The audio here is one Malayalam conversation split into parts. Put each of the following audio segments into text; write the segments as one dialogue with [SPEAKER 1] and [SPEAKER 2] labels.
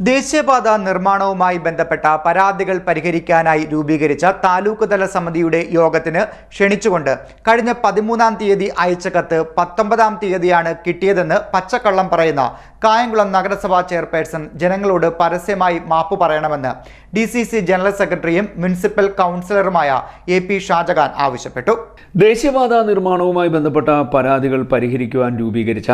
[SPEAKER 1] ദേശീയപാത നിർമ്മാണവുമായി ബന്ധപ്പെട്ട പരാതികൾ പരിഹരിക്കാനായി രൂപീകരിച്ച താലൂക്ക് തല സമിതിയുടെ യോഗത്തിന് ക്ഷണിച്ചുകൊണ്ട് കഴിഞ്ഞ പതിമൂന്നാം തീയതി അയച്ച കത്ത് പത്തൊമ്പതാം തീയതിയാണ് കിട്ടിയതെന്ന് പച്ചക്കള്ളം പറയുന്ന കായംകുളം നഗരസഭാ ചെയർപേഴ്സൺ ജനങ്ങളോട് പരസ്യമായി മാപ്പ് പറയണമെന്ന് ഡി ജനറൽ സെക്രട്ടറിയും മുനിസിപ്പൽ കൗൺസിലറുമായ എ പി ഷാജഹാൻ ആവശ്യപ്പെട്ടു.
[SPEAKER 2] ദേശീയപാത നിർമ്മാണവുമായി ബന്ധപ്പെട്ട പരാതികൾ പരിഹരിക്കുവാൻ രൂപീകരിച്ച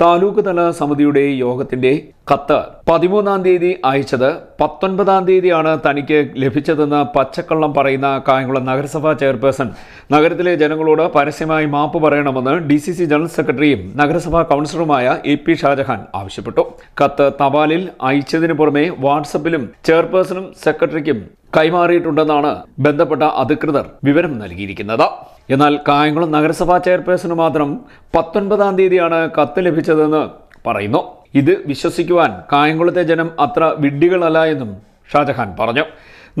[SPEAKER 2] താലൂക്ക് തല സമിതിയുടെ യോഗത്തിന്റെ കത്ത്. പതിമൂന്നാം തീയതി അയച്ചത് പത്തൊൻപതാം തീയതിയാണ് തനിക്ക് ലഭിച്ചതെന്ന് പച്ചക്കള്ളം പറയുന്ന കായംകുളം നഗരസഭാ ചെയർപേഴ്സൺ. നഗരത്തിലെ ജനങ്ങളോട് പരസ്യമായി മാപ്പ് പറയണമെന്ന് ഡി സി സി ജനറൽ സെക്രട്ടറിയും നഗരസഭാ കൗൺസിലറുമായ എ പി ഷാജഹാൻ ആവശ്യപ്പെട്ടു. കത്ത് തപാലിൽ അയച്ചതിനു പുറമെ വാട്സപ്പിലും ചെയർപേഴ്സണും സെക്രട്ടറിക്കും കൈമാറിയിട്ടുണ്ടെന്നാണ് ബന്ധപ്പെട്ട അധികൃതർ വിവരം നൽകിയിരിക്കുന്നത്. എന്നാൽ കായംകുളം നഗരസഭാ ചെയർപേഴ്സണ് മാത്രം പത്തൊൻപതാം തീയതിയാണ് കത്ത് ലഭിച്ചതെന്ന് പറയുന്നു. ഇത് വിശ്വസിക്കുവാൻ കായംകുളത്തെ ജനം അത്ര വിഡ്ഢികളല്ല എന്നും ഷാജഹാൻ പറഞ്ഞു.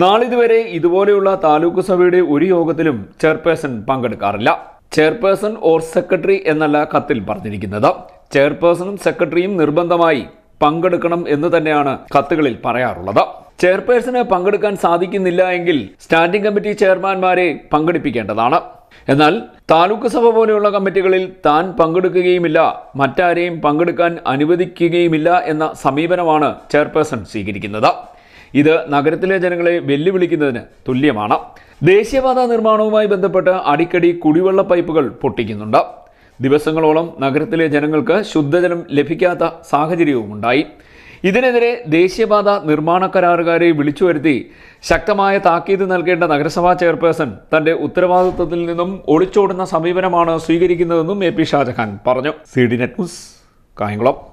[SPEAKER 2] നാളിതുവരെ ഇതുപോലെയുള്ള താലൂക്ക് സഭയുടെ ഒരു യോഗത്തിലും ചെയർപേഴ്സൺ പങ്കെടുക്കാറില്ല. ചെയർപേഴ്സൺ ഓർ സെക്രട്ടറി എന്നല്ല കത്തിൽ പറഞ്ഞിരിക്കുന്നത്. ചെയർപേഴ്സണും സെക്രട്ടറിയും നിർബന്ധമായി പങ്കെടുക്കണം എന്ന് തന്നെയാണ് കത്തുകളിൽ പറയാറുള്ളത്. ചെയർപേഴ്സണ് പങ്കെടുക്കാൻ സാധിക്കുന്നില്ല എങ്കിൽ സ്റ്റാൻഡിംഗ് കമ്മിറ്റി ചെയർമാൻമാരെ പങ്കെടുപ്പിക്കേണ്ടതാണ്. എന്നാൽ താലൂക്ക് സഭ പോലെയുള്ള കമ്മിറ്റികളിൽ താൻ പങ്കെടുക്കുകയുമില്ല മറ്റാരെയും പങ്കെടുക്കാൻ അനുവദിക്കുകയുമില്ല എന്ന സമീപനമാണ് ചെയർപേഴ്സൺ സ്വീകരിക്കുന്നത്. ഇത് നഗരത്തിലെ ജനങ്ങളെ വെല്ലുവിളിക്കുന്നതിന് തുല്യമാണ്. ദേശീയപാത നിർമ്മാണവുമായി ബന്ധപ്പെട്ട് അടിക്കടി കുടിവെള്ള പൈപ്പുകൾ പൊട്ടിക്കുന്നുണ്ട്. ദിവസങ്ങളോളം നഗരത്തിലെ ജനങ്ങൾക്ക് ശുദ്ധജലം ലഭിക്കാത്ത സാഹചര്യവും ഉണ്ടായി ഇതിനെതിരെ ദേശീയപാത നിർമ്മാണ കരാറുകാരെ വിളിച്ചു വരുത്തി ശക്തമായ താക്കീത് നൽകേണ്ട നഗരസഭാ ചെയർപേഴ്സൺ തന്റെ ഉത്തരവാദിത്വത്തിൽ നിന്നും ഒളിച്ചോടുന്ന സമീപനമാണ് സ്വീകരിക്കുന്നതെന്നും എ പി ഷാജഹാൻ പറഞ്ഞു. C D net news Kayamkulam.